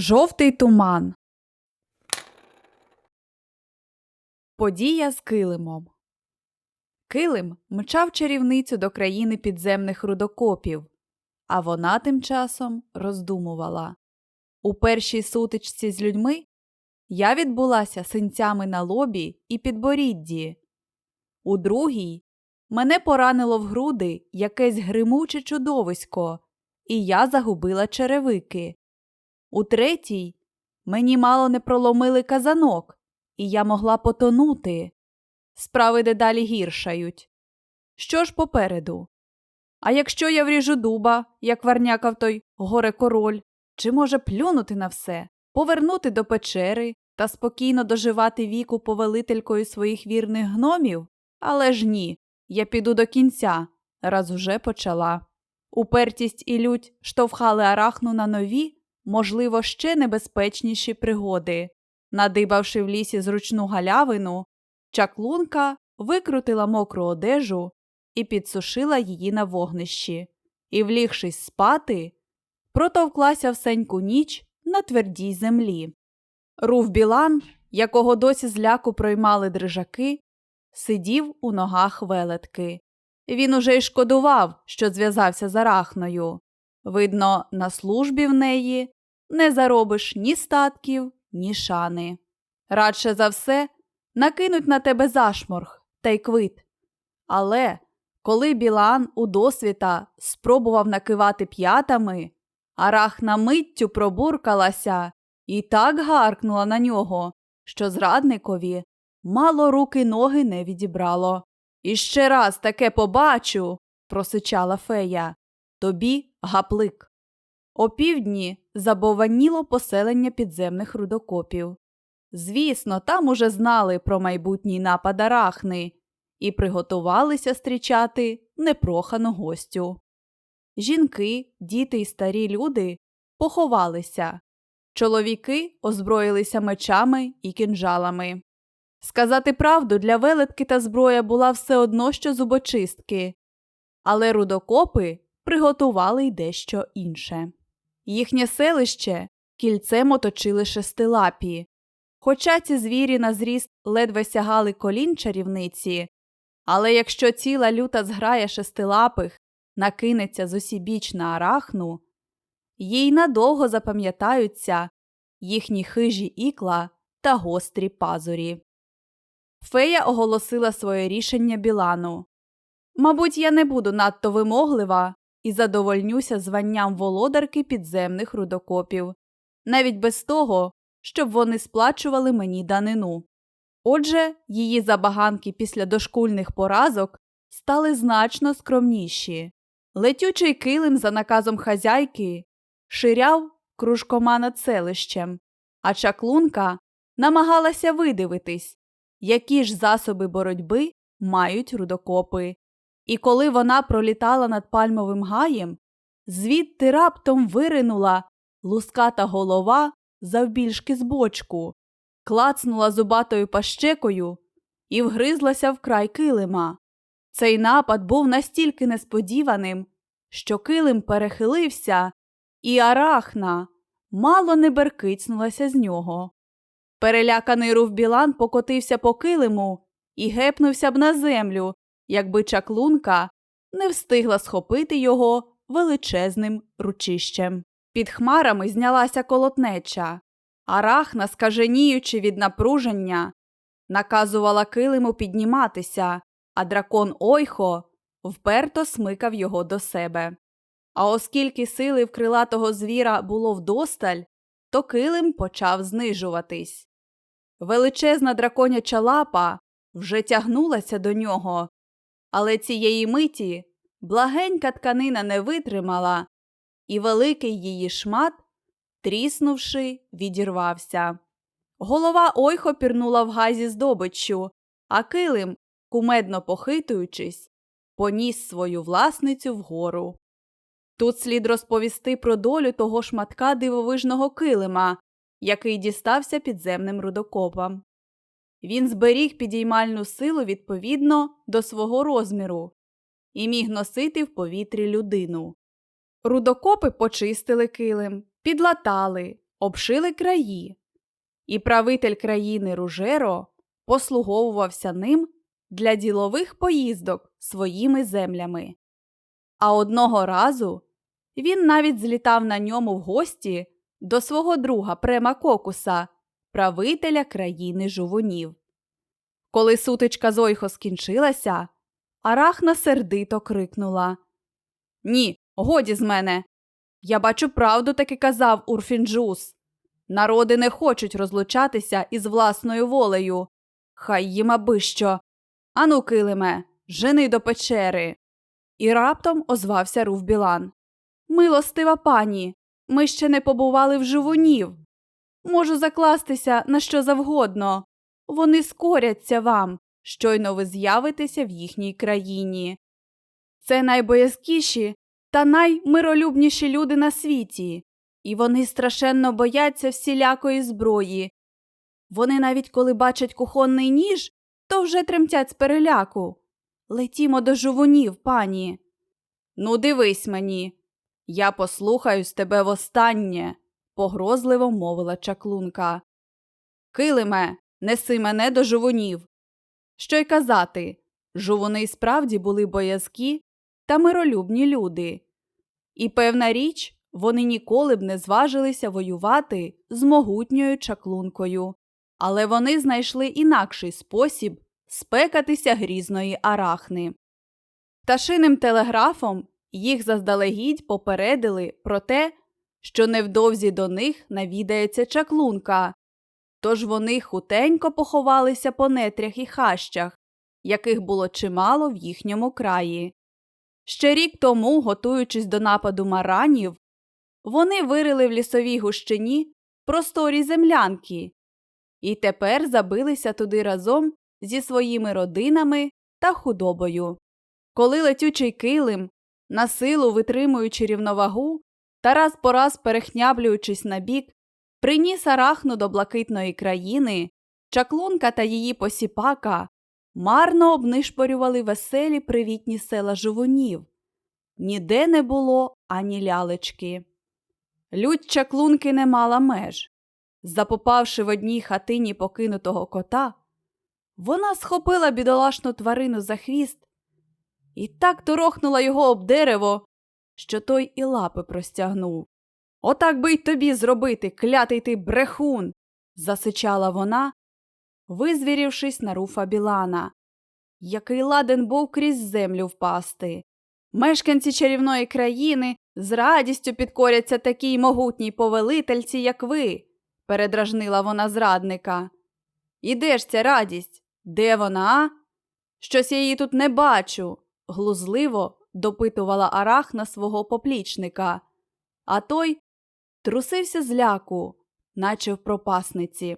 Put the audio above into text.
Жовтий туман. Подія з килимом. Килим мчав чарівницю до країни підземних рудокопів, а вона тим часом роздумувала. У першій сутичці з людьми я відбулася синцями на лобі і підборідді. У другій мене поранило в груди якесь гримуче чудовисько, і я загубила черевики. У третій мені мало не проломили казанок, і я могла потонути. Справи дедалі гіршають. Що ж попереду? А якщо я вріжу дуба, як варнякав той горе король, чи може плюнути на все, повернути до печери та спокійно доживати віку повелителькою своїх вірних гномів? Але ж ні, я піду до кінця, раз уже почала. Упертість і лють штовхали арахну на нові, можливо, ще небезпечніші пригоди. Надибавши в лісі зручну галявину, чаклунка викрутила мокру одежу і підсушила її на вогнищі, і, влігшись спати, протовклася всеньку ніч на твердій землі. Рув Білан, якого досі зляку проймали дрижаки, сидів у ногах велетки. Він уже й шкодував, що зв'язався з арахною. Видно, на службі в неї не заробиш ні статків, ні шани. Радше за все накинуть на тебе зашморг та й квит. Але коли Білан у досвіта спробував накивати п'ятами, арахна миттю пробуркалася і так гаркнула на нього, що зрадникові мало руки ноги не відібрало. І ще раз таке побачу, просичала фея. Тобі гаплик. Опівдні забованіло поселення підземних рудокопів. Звісно, там уже знали про майбутній напад арахни і приготувалися зустрічати непрохану гостю. Жінки, діти і старі люди поховалися. Чоловіки озброїлися мечами і кінжалами. Сказати правду, для велетки та зброя була все одно що зубочистки, але рудокопи приготували й дещо інше. Їхнє селище кільцем оточили шестилапі. Хоча ці звірі на зріст ледве сягали колін чарівниці, але якщо ціла люта зграя шестилапих накинеться з усібіч на арахну, їй надовго запам'ятаються їхні хижі ікла та гострі пазурі. Фея оголосила своє рішення Білану. Мабуть, я не буду надто вимоглива і задовольнюся званням володарки підземних рудокопів, навіть без того, щоб вони сплачували мені данину. Отже, її забаганки після дошкульних поразок стали значно скромніші. Летючий килим за наказом хазяйки ширяв кружкома над селищем, а чаклунка намагалася видивитись, які ж засоби боротьби мають рудокопи. І коли вона пролітала над пальмовим гаєм, звідти раптом виринула луската голова завбільшки з бочку, клацнула зубатою пащекою і вгризлася в край килима. Цей напад був настільки несподіваним, що килим перехилився, і арахна мало не беркицнулася з нього. Переляканий Руфбілан покотився по килиму і гепнувся б на землю, якби чаклунка не встигла схопити його величезним ручищем. Під хмарами знялася колотнеча. Арахна, скаженіючи від напруження, наказувала килиму підніматися, а дракон Ойхо вперто смикав його до себе. А оскільки сили в крилатого звіра було вдосталь, то килим почав знижуватись. Величезна драконяча лапа вже тягнулася до нього, але цієї миті благенька тканина не витримала, і великий її шмат, тріснувши, відірвався. Голова ойхо пірнула в газі здобиччю, а килим, кумедно похитуючись, поніс свою власницю вгору. Тут слід розповісти про долю того шматка дивовижного килима, який дістався підземним рудокопам. Він зберіг підіймальну силу відповідно до свого розміру і міг носити в повітрі людину. Рудокопи почистили килим, підлатали, обшили краї, і правитель країни Ружеро послуговувався ним для ділових поїздок своїми землями. А одного разу він навіть злітав на ньому в гості до свого друга Према Кокуса, правителя країни жувунів. Коли сутичка з Ойхо скінчилася, Арахна сердито крикнула Ні, годі з мене. Я бачу правду таки казав Урфінджус. Народи не хочуть розлучатися із власною волею. Хай їм аби що. Ану, килиме, жени до печери. І раптом озвався Руф Білан. Милостива пані, ми ще не побували в живунів. Можу закластися на що завгодно. Вони скоряться вам, щойно ви з'явитеся в їхній країні. Це найбоязкіші та наймиролюбніші люди на світі, і вони страшенно бояться всілякої зброї. Вони навіть коли бачать кухонний ніж, то вже тремтять з переляку. Летімо до жувунів, пані. Ну, дивись мені. Я послухаюсь тебе востаннє, погрозливо мовила чаклунка. Килиме, неси мене до жувунів. Що й казати, жувуни справді були боязкі та миролюбні люди. І певна річ, вони ніколи б не зважилися воювати з могутньою чаклункою, але вони знайшли інакший спосіб спекатися грізної арахни. Пташиним телеграфом їх заздалегідь попередили про те, що невдовзі до них навідається чаклунка, тож вони хутенько поховалися по нетрях і хащах, яких було чимало в їхньому краї. Ще рік тому, готуючись до нападу маранів, вони вирили в лісовій гущині просторі землянки і тепер забилися туди разом зі своїми родинами та худобою. Коли летючий килим, на силу витримуючи рівновагу та раз по раз перехняблюючись на бік, приніс арахну до блакитної країни, чаклунка та її посіпака марно обнишпорювали веселі привітні села жувунів. Ніде не було ані лялечки. Лють чаклунки не мала меж. Запопавши в одній хатині покинутого кота, вона схопила бідолашну тварину за хвіст і так торохнула його об дерево, що той і лапи простягнув. Отак би й тобі зробити, клятий ти брехун. засичала вона, визвірівшись на руфа Білана, який ладен був крізь землю впасти. Мешканці чарівної країни з радістю підкоряться такій могутній повелительці, як ви, передражнила вона зрадника. І де ж ця радість? Де вона? Щось я її тут не бачу, глузливо допитувала арахна свого поплічника, а той трусився з ляку, наче в пропасниці.